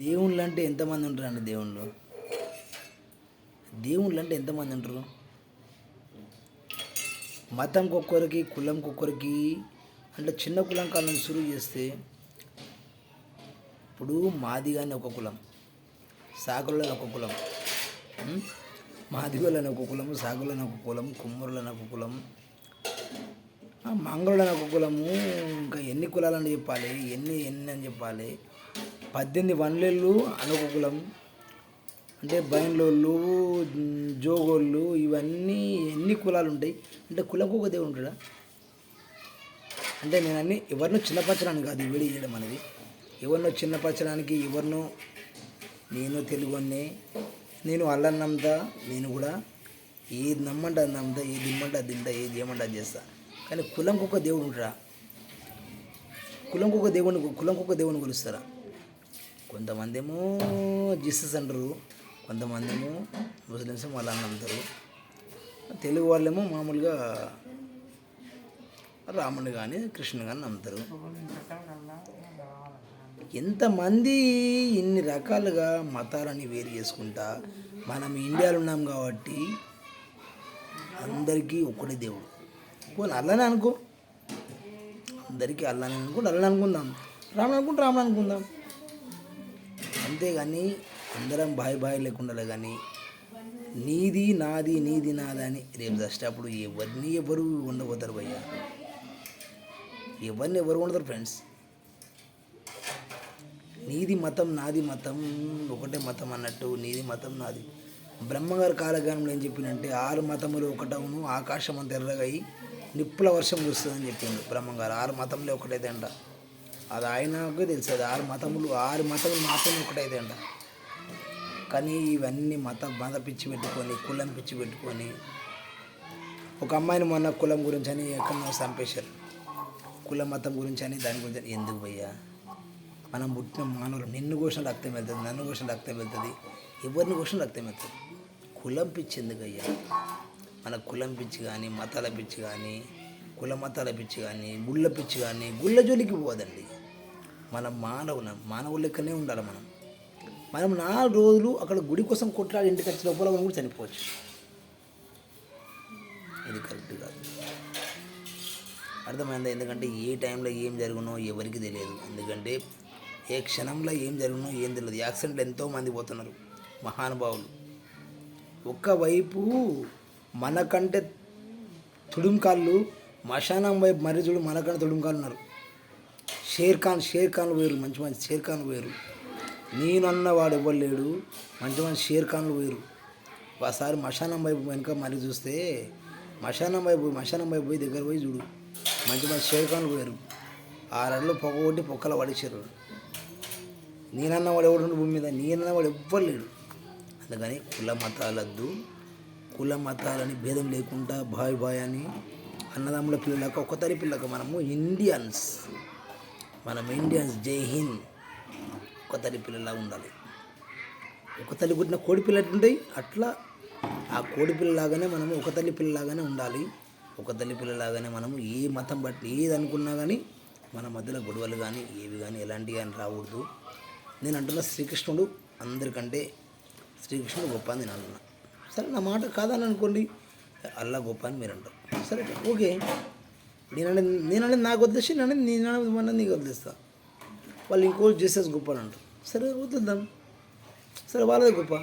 దేవుళ్ళు అంటే ఎంతమంది ఉంటారండి దేవుళ్ళు? దేవుళ్ళు అంటే ఎంతమంది ఉంటారు? మతం ఒక్కొక్కరికి కులం ఒక్కొక్కరికి అంటే చిన్న కులం కాలం సురువు చేస్తే ఇప్పుడు మాది కానీ ఒక కులం సాగులని ఒక కులం మాదిగోళ్ళని ఒక కులము సాగులని ఒక కులం కుమ్మరులని ఒక కులం ఆ, మంగళులని ఒక కులము ఇంకా ఎన్ని కులాలని చెప్పాలి ఎన్ని ఎన్ని అని చెప్పాలి పద్దెనిమిది వన్లేళ్ళు అని ఒక కులం అంటే బయన్లోళ్ళు జోగోళ్ళు ఇవన్నీ ఎన్ని కులాలు ఉంటాయి అంటే కులంకు ఒక దేవుడు ఉంటాడా? అంటే నేను అన్ని ఎవరినో చిన్నపరచడానికి కాదు వేడి చేయడం అనేది. ఎవరినో చిన్నపరచడానికి ఎవరినో నేను తెలుగునే నేను అల్లని నమ్ముతా నేను కూడా ఏది నమ్మంటే అది నమ్ముతా ఏది ఇమ్మంటే అది తింటా ఏది చేయమంటే అది చేస్తా. కానీ కులంకొక దేవుడు ఉంటాడా? కులంకొక ఒక దేవుడిని కులంకు ఒక దేవుడిని కొలుస్తారా? కొంతమంది ఏమో జీసస్ అంటారు కొంతమంది ఏమో ముస్లిమ్స్ వాళ్ళ నమ్ముతారు తెలుగు వాళ్ళేమో మామూలుగా రాముని కానీ కృష్ణుని కానీ నమ్ముతారు. ఎంతమంది ఇన్ని రకాలుగా మతాలని వేరు చేసుకుంటా మనం ఇండియాలో ఉన్నాం కాబట్టి అందరికీ ఒకటి దేవుడు. పోనీ అల్లనే అనుకో. అందరికీ అల్లని అనుకుంటే అల్లని అనుకుందాం రాముడు అనుకుంటే రాముడు అనుకుందాం. అంతేగాని అందరం బాయ్ బాయ్ లేకుండా కానీ నీది నాది నీది నాది అని రేపు అప్పుడు ఎవరిని ఎవరు ఉండబోతారు భయ్యా? ఎవరిని ఎవరు ఉండరు ఫ్రెండ్స్ నీది మతం నాది మతం ఒకటే మతం అన్నట్టు నీది మతం నాది. బ్రహ్మగారి కాలగానంలో ఏం చెప్పిందంటే ఆరు మతములు ఒకటవును ఆకాశం అంత ఎర్రగా అయి నిప్పుల వర్షం కురుస్తుందని చెప్పిండు బ్రహ్మగారు. ఆరు మతంలో ఒకటైతే అంట. అది ఆయనకే తెలుసు. అది ఆరు మతములు ఆరు మతములు మాత్రమే ఒకటైతే అంట కానీ ఇవన్నీ మత మత పిచ్చి పెట్టుకొని కులం పిచ్చి పెట్టుకొని ఒక అమ్మాయిని మొన్న కులం గురించి అని ఎక్కడ చంపేశారు. కుల మతం గురించి అని దాని గురించి అని ఎందుకు పోయా మనం పుట్టిన మానవులు నిన్ను కోసం రక్తం వెళ్తుంది నన్ను కోసం రక్తం వెళ్తుంది ఎవరిని కోసం రక్తం వెళ్తుంది? కులం పిచ్చి ఎందుకు అయ్యా మన కులం పిచ్చి కానీ మతాల పిచ్చి కానీ కుల మతాల పిచ్చి కానీ గుళ్ళ పిచ్చి కానీ గుళ్ళ జోలికి పోదండి. మనం మానవులం మానవుల లెక్కనే ఉండాలి మనం. మనం నాలుగు రోజులు అక్కడ గుడి కోసం కొట్లాడి ఇంటికి వచ్చిన లోపల మనం కూడా చనిపోవచ్చు. ఇది కరెక్ట్ కాదు. అర్థమైందా? ఎందుకంటే ఏ టైంలో ఏం జరుగునో ఎవరికి తెలియదు. ఎందుకంటే ఏ క్షణంలో ఏం జరుగునో ఏం తెలియదు. యాక్సిడెంట్లు ఎంతోమంది పోతున్నారు. మహానుభావులు. ఒక్కవైపు మనకంటే తుడుంకాళ్ళు మశానం వైపు మరి చూడు మనకంటే తుడుంకాళ్ళు ఉన్నారు. షేర్ ఖాన్ షేర్ ఖాన్లు వేరు మంచి మంచి షేర్ ఖాన్లు వేరు. నేనన్న వాడు ఇవ్వలేడు మంచి మంచి షేర్ ఖాన్లు వేరు. ఒకసారి మశానం వైపు వెనుక మరి చూస్తే మశానం వైపు మశానం వైపు పోయి దగ్గర పోయి చూడు. మంచి మంచి షేర్ ఖాన్లు వేరు. ఆ రెండు పొగ కొట్టి పొక్కల పడేసారు నేనన్న వాడు ఎవడు భూమి మీద? నేనన్న వాడు ఇవ్వలేడు లేడు. అందుకని కుల మతాలద్దు. కుల మతాలని భేదం లేకుండా బాయ్ బాయ్ అని అన్నదమ్ముల పిల్లలకు ఒక తల్లి పిల్లకు మనము ఇండియన్స్. మనం ఇండియన్స్ జై హింద్ ఒక తల్లి పిల్లలా ఉండాలి. ఒక తల్లి పుట్టిన కోడి పిల్ల ఉంటాయి అట్లా ఆ కోడి పిల్లలాగానే మనము ఒక తల్లి పిల్లలాగానే ఉండాలి. ఒక తల్లి పిల్లలాగానే మనము ఏ మతం బట్టి ఏది అనుకున్నా కానీ మన మధ్యలో గొడవలు కానీ ఏవి కానీ ఎలాంటివి కానీ రాకూడదు. నేను అంటున్న శ్రీకృష్ణుడు అందరికంటే శ్రీకృష్ణుడు గొప్ప అని నేను అంటున్నా సరే నా మాట కాదని అనుకోండి అల్లా గొప్ప అని మీరు అంటారు. సరే ఓకే. నేనంటే నేనంటే నాకు వదిలేసి నేను నేను మన నీకు వదిలేస్తా. వాళ్ళు ఇంకో జీసస్ గొప్ప అని అంటారు. సరే వదిలేద్దాం. సరే వాళ్ళదే గొప్ప.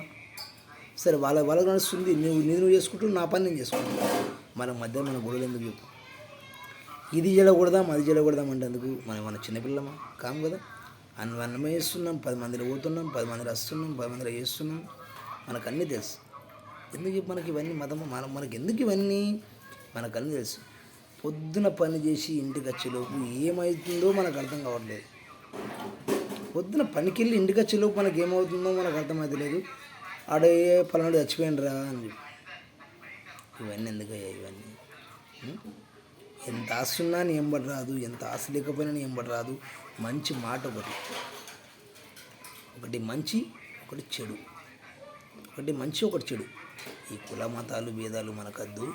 సరే వాళ్ళ వాళ్ళకి నడుస్తుంది. నువ్వు నేను నువ్వు చేసుకుంటూ నా పని నేను చేసుకుంటాను మన మధ్య మన గొడవలు ఎందుకు చెప్పు? ఇది చేయకూడదాం అది చేయకూడదాం అంటే ఎందుకు? మనం మన చిన్నపిల్లమా కాము కదా. అన్న అన్నమే చేస్తున్నాం పది మందిలో పోతున్నాం పది మందిలో వస్తున్నాం పది మందిలో చేస్తున్నాం. మనకు అన్నీ తెలుసు. ఎందుకు మనకి ఇవన్నీ మతం మన మనకి ఎందుకు ఇవన్నీ? మనకు అన్నీ తెలుసు. పొద్దున పని చేసి ఇంటికి వచ్చేలోపు ఏమవుతుందో మనకు అర్థం కావట్లేదు. పొద్దున పనికి వెళ్ళి ఇంటికి వచ్చేలోపు మనకి ఏమవుతుందో మనకు అర్థమవుతలేదు ఆడే పలానాడు చచ్చిపోయినరా అని చెప్పి. ఇవన్నీ ఎందుకయ్యా ఇవన్నీ? ఎంత ఆశ ఉన్నా నీ ఎంబడి రాదు ఎంత ఆశ లేకపోయినా నీ ఎంబడి రాదు మంచి మాట ఒకటి. ఒకటి మంచి ఒకటి చెడు. ఒకటి మంచి ఒకటి చెడు. ఈ కుల మతాలు భేదాలు మనకద్దు.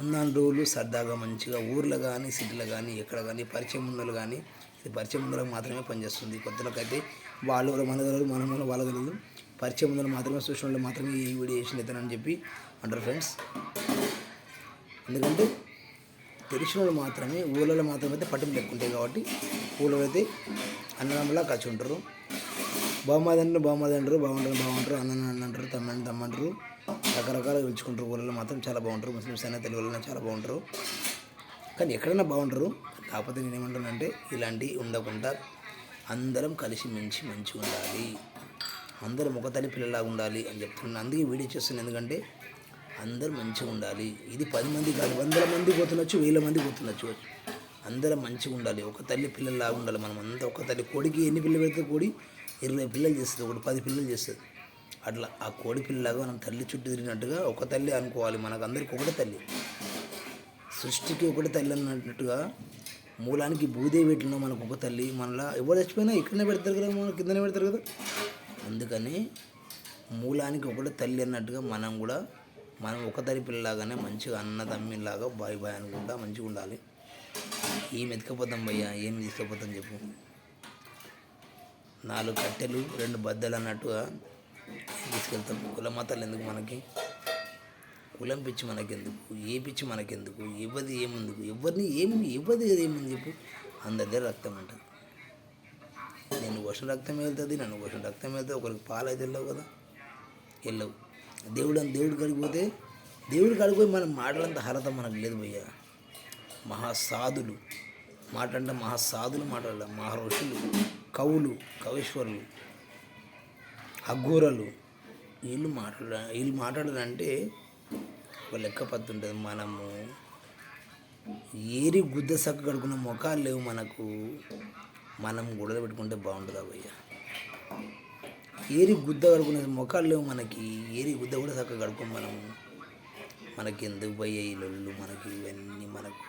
ఉన్నాను రోజులు సరదాగా మంచిగా ఊర్లో కానీ సిటీలో కానీ ఎక్కడ కానీ పరిచయం ఉన్నలు కానీ ఇది పరిచయం ఉన్నోళ్ళకి మాత్రమే పనిచేస్తుంది. కొత్తలకైతే వాళ్ళు మనగలరు మన తెలియదు మనం ఎవరో వాళ్ళ తెలియదు పరిచయం ఉందని మాత్రమే చూసిన మాత్రమే ఈ వీడియో చేసిన ఇతనని చెప్పి అంటారు ఫ్రెండ్స్. ఎందుకంటే తెలిసిన వాళ్ళు మాత్రమే ఊళ్ళలో మాత్రమే అయితే పట్టింపు ఎక్కువ ఉంటాయి కాబట్టి ఊళ్ళో అయితే అన్నదమ్ములా కలిసి ఉంటారు. బాగుమాది అంటారు బాగుమాది అంటారు బాగుంటారు బాగుంటారు అన్న అన్న అంటారు తమ్మని తమ్మంటారు రకరకాలుగా పిలుచుకుంటారు. ఊళ్ళలో మాత్రం చాలా బాగుంటారు. ముస్లిమ్స్ అయినా తెలుగు వాళ్ళైనా చాలా బాగుంటారు. కానీ ఎక్కడైనా బాగుంటారు. కాకపోతే నేను ఏమంటానంటే ఇలాంటివి ఉండకుండా అందరం కలిసి మంచి మంచిగా ఉండాలి. అందరం ఒక తల్లి పిల్లలాగా ఉండాలి అని చెప్తున్నాను అందుకే వీడియో చేస్తున్నాను. ఎందుకంటే అందరూ మంచిగా ఉండాలి. ఇది పది మంది కాదు వందల మంది పోతుండొచ్చు వేల మంది పోతుండొచ్చు. అందరం మంచిగా ఉండాలి. ఒక తల్లి పిల్లలాగా ఉండాలి. మనం అంతా ఒక తల్లి కోడికి ఎన్ని పిల్లలు పెడితే కోడి? ఇరవై పిల్లలు చేస్తుంది. ఒకటి పది పిల్లలు చేస్తుంది. అట్లా ఆ కోడి పిల్లలాగా మనం తల్లి చుట్టూ తిరిగినట్టుగా ఒక తల్లి అనుకోవాలి. మనకు అందరికి ఒకటే తల్లి. సృష్టికి ఒకటి తల్లి అన్నట్టుగా మూలానికి భూదేవి ఎట్లనో మనకు ఒక తల్లి. మనలా ఎవరు చచ్చిపోయినా ఇక్కడనే పెడతారు కదా మన కిందనే పెడతారు కదా. అందుకని మూలానికి ఒకటి తల్లి అన్నట్టుగా మనం కూడా మనం ఒక తల్లి పిల్లలాగానే మంచిగా అన్న తమ్మిలాగా బాయ్ బాయ్ అనుకుంటా మంచిగా ఉండాలి. ఏం ఎతకపోతాం భయ్యా? ఏం తీసుకుపోతాం చెప్పు. నాలుగు కట్టెలు రెండు బద్దలు అన్నట్టుగా తీసుకెళ్తాం. కుల మతాలు ఎందుకు మనకి? కులం పిచ్చి మనకెందుకు? ఏ పిచ్చి మనకెందుకు? ఎవరిది ఏముందుకు? ఎవరిని ఏమి ఎవరిది ఏముంది చెప్పు? అందరి దగ్గర రక్తం ఉంటుంది నేను వర్షం రక్తం వెళ్తుంది నన్ను వర్షం రక్తం వెళ్తుంది ఒకరికి పాలు అయితే వెళ్ళవు కదా? వెళ్ళవు దేవుడు అని దేవుడు కాడికి పోతే కడిగిపోయి కాడికి పోయి మనం మాటలంత హరత మనకు లేదు భయ్య. మహాసాధులు. మాట అంటే మహాసాధులు మాట్లాడాలి. మహర్షులు కవులు. కవీశ్వరులు. అఘోరలు. వీళ్ళు మాట్లాడ వీళ్ళు మాట్లాడాలంటే ఒక లెక్క పత్తు ఉంటుంది మనము ఏరి గుద్ద సక్క కడుకున్న ముఖాలు లేవు మనకు. మనం గొడవ పెట్టుకుంటే బాగుంటుంది భయ్యా ఏరి గుద్ద కడుకునే ముఖాలు లేవు మనకి. ఏరి గుద్ద కూడా చక్కగా కడుకోం మనము మనకి ఎందుకు పోయే ఈ లొల్లు? మనకి ఇవన్నీ మనకు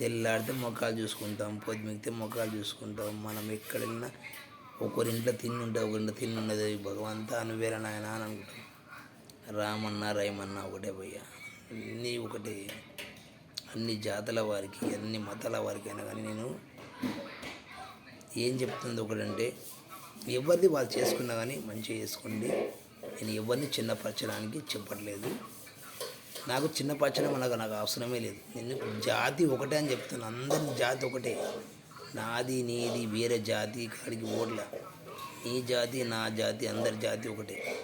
తెల్లాడితే మొక్కలు చూసుకుంటాం పొద్దుమికితే మొక్కలు చూసుకుంటాం. మనం ఎక్కడ వెళ్ళినా ఒకరింట్లో తిని ఉంటే ఒకరింట్లో తిని భగవంతా నువ్వేరా నాయన అని అనుకుంటాం. రామన్న రైమన్న ఒకటే భయ్యా అన్నీ ఒకటే. అన్ని జాతుల వారికి అన్ని మతాల వారికి అయినా కానీ నేను ఏం చెప్తుంది ఒకటంటే ఎవరిది వాళ్ళు చేసుకున్నా కానీ మంచిగా చేసుకోండి. నేను ఎవరిని చిన్నపరచడానికి చెప్పట్లేదు. నాకు చిన్నపరచడం నాకు నాకు అవసరమే లేదు. నేను జాతి ఒకటే అని చెప్తాను. అందరి జాతి ఒకటే. నాది నీది వేరే జాతి కాడికి ఓట్ల. నీ జాతి నా జాతి అందరి జాతి ఒకటే.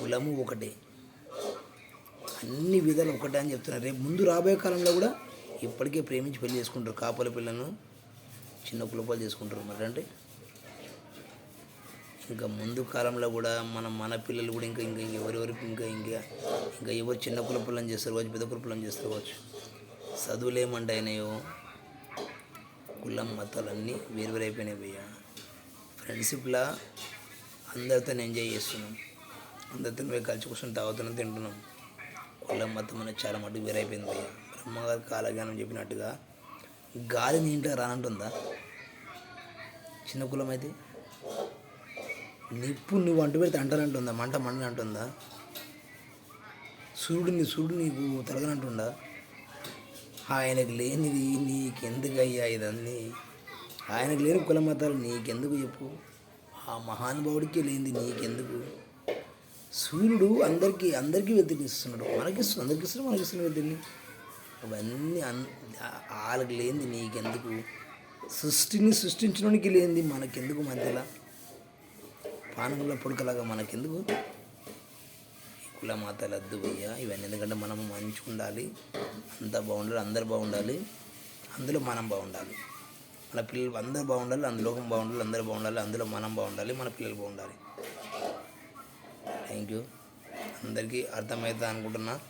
కులము ఒకటే. అన్ని విధాలు ఒకటే అని చెప్తున్నారు. రేపు ముందు రాబోయే కాలంలో కూడా ఇప్పటికే ప్రేమించి పెళ్ళి చేసుకుంటారు. కాపల పిల్లను చిన్న కులపాలు చేసుకుంటారు మరి అంటే? ఇంకా ముందు కాలంలో కూడా మన మన పిల్లలు కూడా ఇంకా ఇంకా ఇంకా ఎవరెవరికి ఇంకా ఇంకా ఇంకా ఎవరు చిన్న కుల చేస్తారు కావచ్చు పెద్ద కుల పిల్లని చేస్తారు కావచ్చు. చదువులు ఏమంటే అయినాయో కులం మతాలు అన్నీ వేరువేరైపోయినాయి భయ్య. ఫ్రెండ్షిప్లా అందరితో ఎంజాయ్ చేస్తున్నాం. అందరితో పోయి కలిసి కూర్చొని తాగుతున్నాం తింటున్నాం కులం మతం అనేది చాలా మటుకు వేరైపోయింది భయ్య. బ్రహ్మగారు కాలజ్ఞానం చెప్పినట్టుగా గాలి నీ ఇంట్లో రానంటుందా? చిన్న కులం అయితే? నిప్పు నువ్వు అంటు పెడితే అంటానంటుందా? మంట మంట అంటుందా సూర్యుడిని సూర్యుడు నీకు తలగనంటుందా ఆయనకు లేనిది నీకెందుకు అయ్యా ఇదన్నీ? ఆయనకు లేని కుల మతాలు నీకెందుకు చెప్పు? ఆ మహానుభావుడికి లేనిది నీకెందుకు? సూర్యుడు అందరికీ అందరికీ వెతికిస్తున్నాడు మనకి ఇస్తున్నాడు అందరికి ఇస్తున్నాడు మనకి ఇస్తున్నాడు వెతిని అవన్నీ అన్ వాళ్ళకి లేనిది నీకెందుకు? సృష్టిని సృష్టించడానికి లేనిది మనకెందుకు మధ్యలో? పానగంలో పొడకలాగా మనకెందుకు? కుల మాతలు వద్దు భయ్యా. ఇవన్నీ ఎందుకంటే మనం మంచిగా ఉండాలి. అంతా బాగుండాలి అందరు బాగుండాలి. అందులో మనం బాగుండాలి. మన పిల్లలు అందరూ బాగుండాలి అందులో బాగుండాలి అందరూ బాగుండాలి అందులో మనం బాగుండాలి మన పిల్లలు బాగుండాలి. థ్యాంక్ యూ అందరికీ అర్థమవుతుంది అనుకుంటున్నా.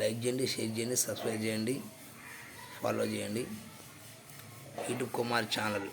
లైక్ చేయండి షేర్ చేయండి సబ్స్క్రైబ్ చేయండి ఫాలో చేయండి. YouTube Kumar channel